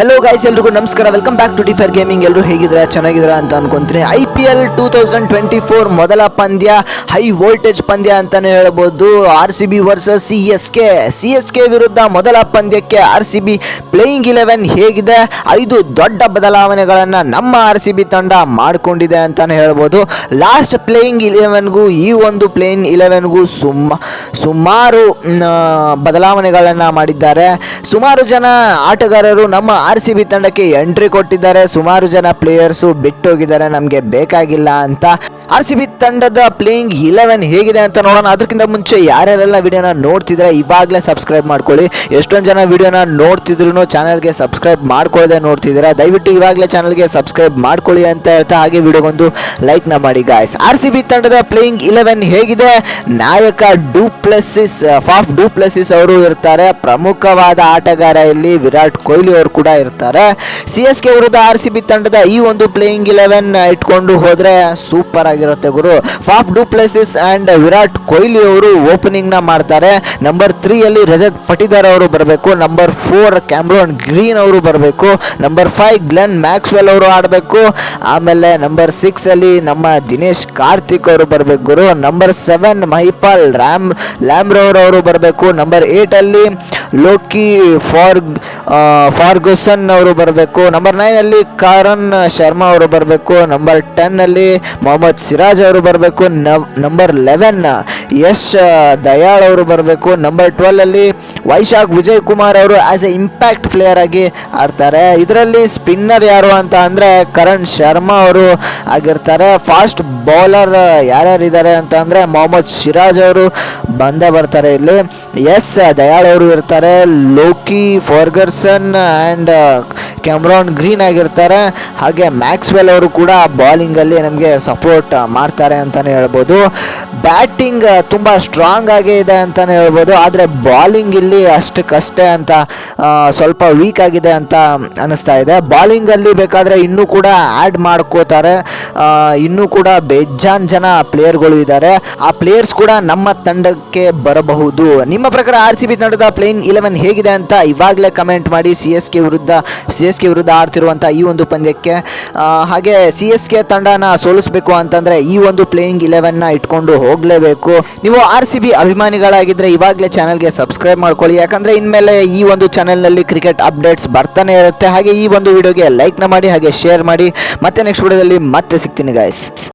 Hello guys ಎಲ್ರಿಗೂ ನಮಸ್ಕಾರ. Welcome back to differ gaming ಎಲ್ಲರೂ ಹೇಗಿದ್ರೆ ಚೆನ್ನಾಗಿದ್ರೆ ಅಂತ ಅನ್ಕೊಂತೀನಿ. I P L two thousand twenty four ಮೊದಲ ಪಂದ್ಯ ಹೈ ವೋಲ್ಟೇಜ್ ಪಂದ್ಯ ಅಂತಲೇ ಹೇಳ್ಬೋದು. R C B versus C S K C S K ವಿರುದ್ಧ ಮೊದಲ ಪಂದ್ಯಕ್ಕೆ R C B playing eleven ಹೇಗಿದೆ? ಐದು ದೊಡ್ಡ ಬದಲಾವಣೆಗಳನ್ನು ನಮ್ಮ ಆರ್ ಸಿ ಬಿ ತಂಡ ಮಾಡಿಕೊಂಡಿದೆ ಅಂತಲೇ ಹೇಳ್ಬೋದು. ಲಾಸ್ಟ್ ಪ್ಲೇಯಿಂಗ್ ಇಲೆವೆನ್ಗೂ ಈ ಒಂದು ಪ್ಲೇಯಿಂಗ್ ಇಲೆವೆನ್ಗೂ ಸುಮ್ಮ, ಸುಮಾರು ಬದಲಾವಣೆಗಳನ್ನು ಮಾಡಿದ್ದಾರೆ. ಸುಮಾರು ಜನ ಆಟಗಾರರು ನಮ್ಮ ಆರ್ ಸಿ ಬಿ ತಂಡಕ್ಕೆ ಎಂಟ್ರಿ ಕೊಟ್ಟಿದ್ದಾರೆ. ಸುಮಾರು ಜನ ಪ್ಲೇಯರ್ಸು ಬಿಟ್ಟೋಗಿದ್ದಾರೆ. ನಮಗೆ ಬೇಕಾಗಿಲ್ಲ ಅಂತ ಆರ್ ಸಿ ಬಿ ತಂಡದ ಪ್ಲೇಯಿಂಗ್ ಇಲೆವೆನ್ ಹೇಗಿದೆ ಅಂತ ನೋಡೋಣ. ಅದಕ್ಕಿಂತ ಮುಂಚೆ ಯಾರ್ಯಾರೆಲ್ಲ ವಿಡಿಯೋನ ನೋಡ್ತಿದ್ರೆ ಇವಾಗಲೇ ಸಬ್ಸ್ಕ್ರೈಬ್ ಮಾಡ್ಕೊಳ್ಳಿ. ಎಷ್ಟೊಂದು ಜನ ವಿಡಿಯೋನ ನೋಡ್ತಿದ್ರು ಚಾನಲ್ಗೆ ಸಬ್ಸ್ಕ್ರೈಬ್ ಮಾಡ್ಕೊಳ್ಳದೆ ನೋಡ್ತಿದ್ದೀರಾ, ದಯವಿಟ್ಟು ಇವಾಗಲೇ ಚಾನಲ್ಗೆ ಸಬ್ಸ್ಕ್ರೈಬ್ ಮಾಡ್ಕೊಳ್ಳಿ ಅಂತ ಹೇಳ್ತಾ ಹಾಗೆ ವಿಡಿಯೋಗೊಂದು ಲೈಕ್ನ ಮಾಡಿ ಗಾಯ್ಸ್ ಆರ್ ಸಿ ಬಿ ತಂಡದ ಪ್ಲೇಯಿಂಗ್ ಇಲೆವೆನ್ ಹೇಗಿದೆ? ನಾಯಕ ಡೂಪ್ಲೆಸಿಸ್ ಫಾಫ್ ಡೂಪ್ಲೆಸಿಸ್ ಅವರು ಇರ್ತಾರೆ. ಪ್ರಮುಖವಾದ ಆಟಗಾರ ಇಲ್ಲಿ ವಿರಾಟ್ ಕೊಹ್ಲಿ ಅವರು ಕೂಡ ಇರ್ತಾರೆ. ಸಿ ಎಸ್ ಕೆ ವಿರುದ್ಧ ಆರ್ ಸಿ ಬಿ ತಂಡದ ಈ ಒಂದು ಪ್ಲೇಯಿಂಗ್ ಇಲೆವೆನ್ ಇಟ್ಕೊಂಡು ಹೋದರೆ ಸೂಪರ್ ಆಗಿರುತ್ತೆ ಗುರು. Faf Du Plessis and Virat Kohli ಅವರು ಓಪನಿಂಗ್ನ ಮಾಡ್ತಾರೆ. ನಂಬರ್ ತ್ರೀಯಲ್ಲಿ ರಜತ್ ಪಟಿದಾರ್ ಅವರು ಬರಬೇಕು. ನಂಬರ್ ಫೋರ್ ಕ್ಯಾಮ್ರೋನ್ ಗ್ರೀನ್ ಅವರು ಬರಬೇಕು. ನಂಬರ್ ಫೈವ್ ಗ್ಲೆನ್ ಮ್ಯಾಕ್ಸ್ವೆಲ್ ಅವರು ಆಡಬೇಕು. ಆಮೇಲೆ ನಂಬರ್ ಸಿಕ್ಸಲ್ಲಿ ನಮ್ಮ ದಿನೇಶ್ ಕಾರ್ತಿಕ್ ಅವರು ಬರಬೇಕು ಗುರು. ನಂಬರ್ ಸೆವೆನ್ ಮಹಿಪಾಲ್ ರ್ಯಾಮ್ ಲ್ಯಾಮ್ರೋರ್ ಅವರು ಬರಬೇಕು. ನಂಬರ್ ಏಟಲ್ಲಿ ಲೋಕಿ ಫಾರ್ ಫಾರ್ಗುಸನ್ ಅವರು ಬರಬೇಕು. ನಂಬರ್ ನೈನಲ್ಲಿ ಕಾರನ್ ಶರ್ಮಾ ಅವರು ಬರಬೇಕು. ನಂಬರ್ ಟೆನ್ನಲ್ಲಿ ಮೊಹಮ್ಮದ್ ಸಿರಾಜ್ ಅವರು ಬರಬೇಕು. ನಂಬರ್ ಲೆವೆನ್ ಯಶ್ ದಯಾಳ್ ಅವರು ಬರಬೇಕು. ನಂಬರ್ ಟ್ವೆಲ್ ಅಲ್ಲಿ ವೈಶಾಖ್ ವಿಜಯ್ ಕುಮಾರ್ ಅವರು ಆಸ್ ಎ ಇಂಪ್ಯಾಕ್ಟ್ ಪ್ಲೇಯರ್ ಆಗಿ ಆಡ್ತಾರೆ. ಇದರಲ್ಲಿ ಸ್ಪಿನ್ನರ್ ಯಾರು ಅಂತ ಅಂದರೆ ಕರಣ್ ಶರ್ಮಾ ಅವರು ಆಗಿರ್ತಾರೆ. ಫಾಸ್ಟ್ ಬೌಲರ್ ಯಾರ್ಯಾರಿದ್ದಾರೆ ಅಂತ ಅಂದರೆ ಮೊಹಮ್ಮದ್ ಸಿರಾಜ್ ಅವರು ಬಂದೇ ಬರ್ತಾರೆ ಇಲ್ಲಿ. ಎಸ್ ದಯಾಳ್ ಅವರು ಇರ್ತಾರೆ. Lockie Ferguson and Cameron Green ಆಗಿರ್ತಾರೆ. ಹಾಗೆ ಮ್ಯಾಕ್ಸ್ವೆಲ್ ಅವರು ಕೂಡ ಬಾಲಿಂಗಲ್ಲಿ ನಮಗೆ ಸಪೋರ್ಟ್ ಮಾಡ್ತಾರೆ ಅಂತಲೇ ಹೇಳ್ಬೋದು. ಬ್ಯಾಟಿಂಗ್ ತುಂಬ ಸ್ಟ್ರಾಂಗ್ ಆಗೇ ಇದೆ ಅಂತಲೇ ಹೇಳ್ಬೋದು. ಆದರೆ ಬಾಲಿಂಗ್ ಇಲ್ಲಿ ಅಷ್ಟಕ್ಕಷ್ಟೇ ಅಂತ ಸ್ವಲ್ಪ ವೀಕ್ ಆಗಿದೆ ಅಂತ ಅನ್ನಿಸ್ತಾ ಇದೆ. ಬಾಲಿಂಗಲ್ಲಿ ಬೇಕಾದರೆ ಇನ್ನೂ ಕೂಡ ಆ್ಯಡ್ ಮಾಡ್ಕೋತಾರೆ. ಇನ್ನೂ ಕೂಡ ಬೇಜಾನ್ ಜನ ಪ್ಲೇಯರ್ಗಳು ಇದ್ದಾರೆ. ಆ ಪ್ಲೇಯರ್ಸ್ ಕೂಡ ನಮ್ಮ ತಂಡಕ್ಕೆ ಬರಬಹುದು. ನಿಮ್ಮ ಪ್ರಕಾರ ಆರ್ ಸಿ ಬಿ ತಂಡದ ಪ್ಲೇಯಿಂಗ್ ಇಲೆವೆನ್ ಹೇಗಿದೆ ಅಂತ ಇವಾಗಲೇ ಕಮೆಂಟ್ ಮಾಡಿ ಸಿ ಎಸ್ ಕೆ ವಿರುದ್ಧ, ಸಿ ಎಸ್ ಕೆ ವಿರುದ್ಧ ಆಡ್ತಿರುವಂಥ ಈ ಒಂದು ಪಂದ್ಯಕ್ಕೆ. ಹಾಗೆ ಸಿ ಎಸ್ ಕೆ ತಂಡನ ಸೋಲಿಸಬೇಕು ಅಂತಂದರೆ ಈ ಒಂದು ಪ್ಲೇಯಿಂಗ್ ಇಲೆವೆನ್ನ ಇಟ್ಕೊಂಡು ಹೋಗಲೇಬೇಕು. ನೀವು ಆರ್ ಸಿ ಬಿ ಅಭಿಮಾನಿಗಳಾಗಿದ್ದರೆ ಇವಾಗಲೇ ಚಾನಲ್ಗೆ ಸಬ್ಸ್ಕ್ರೈಬ್ ಮಾಡ್ಕೊಳ್ಳಿ. ಯಾಕಂದರೆ ಇನ್ಮೇಲೆ ಈ ಒಂದು ಚಾನಲ್ನಲ್ಲಿ ಕ್ರಿಕೆಟ್ ಅಪ್ಡೇಟ್ಸ್ ಬರ್ತಾನೆ ಇರುತ್ತೆ. ಹಾಗೆ ಈ ಒಂದು ವಿಡಿಯೋಗೆ ಲೈಕ್ನ ಮಾಡಿ, ಹಾಗೆ ಶೇರ್ ಮಾಡಿ. ಮತ್ತೆ ನೆಕ್ಸ್ಟ್ ವಿಡಿಯೋದಲ್ಲಿ ಮತ್ತೆ ಸಿಗ್ತೀನಿ ಗಾಯ್ಸ್